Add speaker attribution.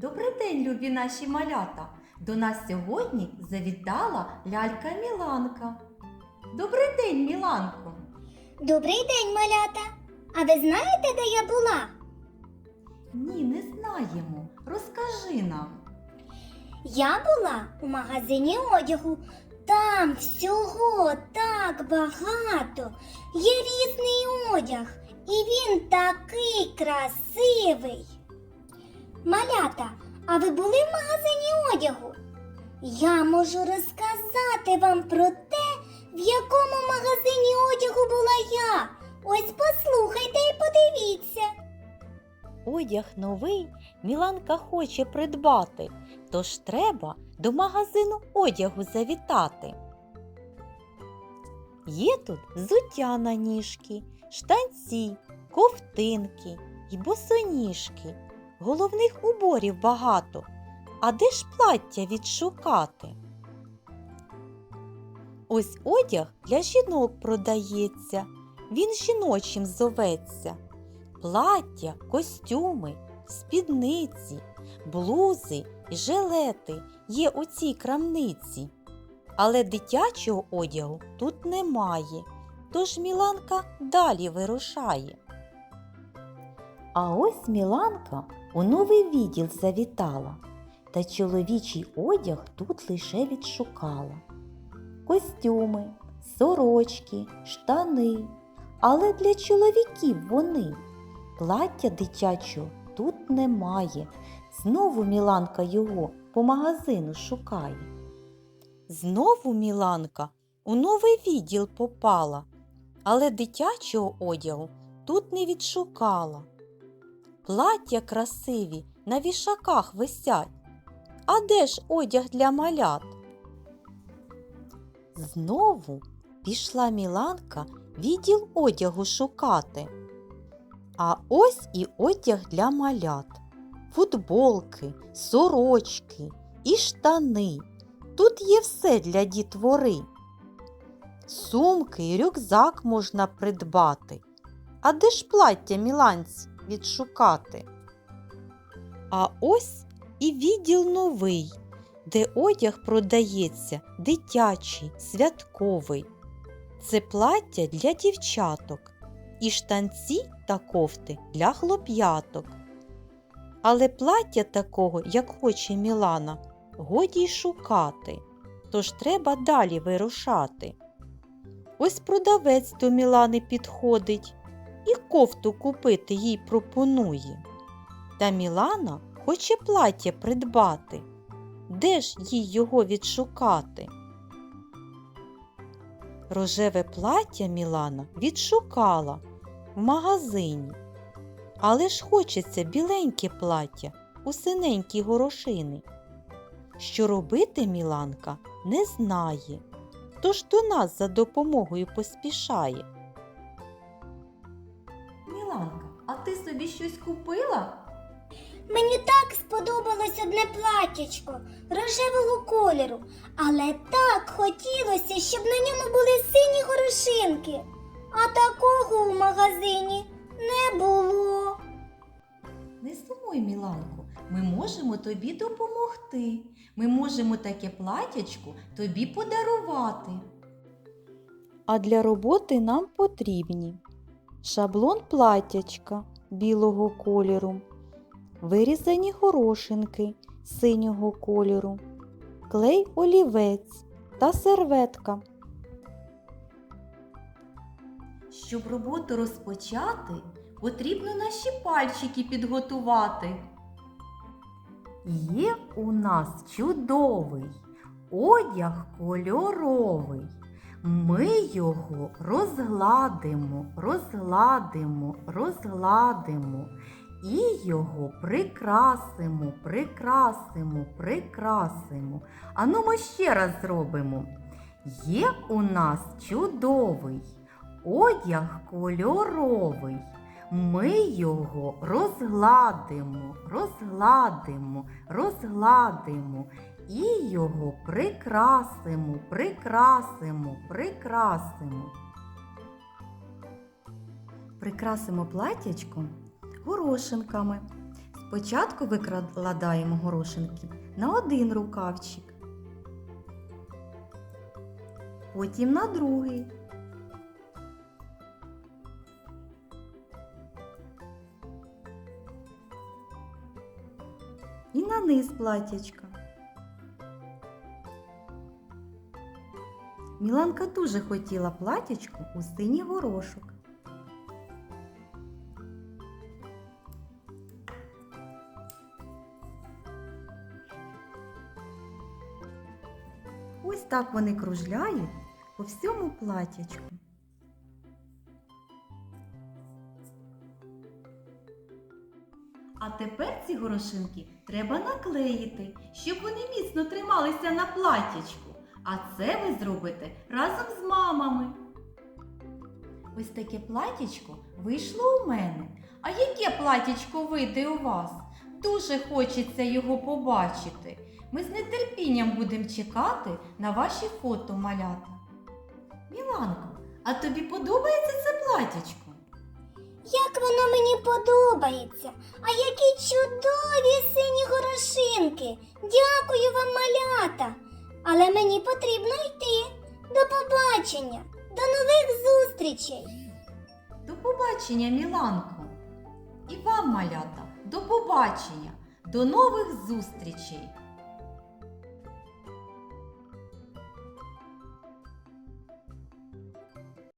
Speaker 1: Добрий день, любі наші малята! До нас сьогодні завітала лялька Міланка. Добрий день, Міланко!
Speaker 2: Добрий день, малята. А ви знаєте, де я була?
Speaker 1: Ні, не знаємо. Розкажи нам.
Speaker 2: Я була у магазині одягу. Там всього так багато. Є різний одяг, і він такий красивий. Малята, а ви були в магазині одягу? Я можу розказати вам про те, в якому магазині одягу була я. Ось послухайте і подивіться.
Speaker 3: Одяг новий Міланка хоче придбати, тож треба до магазину одягу завітати. Є тут взуття на ніжки, штанці, ковтинки й босоніжки. Головних уборів багато. А де ж плаття відшукати? Ось одяг для жінок продається, він жіночим зоветься плаття, костюми, спідниці, блузи і жилети є у цій крамниці. Але дитячого одягу тут немає, тож Міланка далі вирушає. А ось Міланка у новий відділ завітала, та чоловічий одяг тут лише відшукала. Костюми, сорочки, штани, але для чоловіків вони. Плаття дитячого тут немає. Знову Міланка його по магазину шукає. Знову Міланка у новий відділ попала, але дитячого одягу тут не відшукала. Плаття красиві на вішаках висять. А де ж одяг для малят? Знову пішла Міланка відділ одягу шукати. А ось і одяг для малят. Футболки, сорочки і штани. Тут є все для дітвори. Сумки і рюкзак можна придбати. А де ж плаття міланці відшукати? А ось і відділ новий, де одяг продається дитячий, святковий. Це плаття для дівчаток і штанці та кофти для хлоп'яток. Але плаття такого, як хоче Мілана, годі й шукати, тож треба далі вирушати. Ось продавець до Мілани підходить і кофту купити їй пропонує. Та Мілана хоче плаття придбати. Де ж їй його відшукати? Рожеве плаття Мілана відшукала в магазині. Але ж хочеться біленьке плаття у синенькі горошини. Що робити Міланка не знає, тож до нас за допомогою поспішає.
Speaker 1: Собі щось купила?
Speaker 2: Мені так сподобалось одне платтячко рожевого кольору, але так хотілося, щоб на ньому були сині горошинки. А такого в магазині не було.
Speaker 1: Не сумуй, Міланко, ми можемо тобі допомогти. Ми можемо таке платячко тобі подарувати.
Speaker 3: А для роботи нам потрібні шаблон платтячка білого кольору, вирізані горошинки синього кольору, клей олівець та серветка.
Speaker 1: Щоб роботу розпочати, потрібно наші пальчики підготувати. Є у нас чудовий одяг кольоровий. Ми його розгладимо, розгладимо, розгладимо і його прикрасимо, прикрасимо, прикрасимо. Ану ми ще раз зробимо. Є у нас чудовий одяг кольоровий. Ми його розгладимо, розгладимо, розгладимо і його прикрасимо, прикрасимо, прикрасимо. Прикрасимо платячко горошинками.
Speaker 3: Спочатку викладаємо горошинки на один рукавчик, потім на другий. І на низ платячка. Міланка дуже хотіла платячку у синій горошок. Ось так вони кружляють по всьому платячку. А тепер ці горошинки треба наклеїти, щоб вони міцно трималися на платячку. А це ви зробите разом з мамами. Ось таке платячко вийшло у мене. А яке платячко вийде у вас? Дуже хочеться його побачити. Ми з нетерпінням будемо чекати на ваші фото малята. Міланко, а тобі подобається це платячко?
Speaker 2: Як воно мені подобається. А які чудові сині горошинки. Дякую вам, малята. Але мені потрібно йти. До побачення, до нових зустрічей.
Speaker 3: До побачення, Міланко. І вам, малята, до побачення, до нових зустрічей!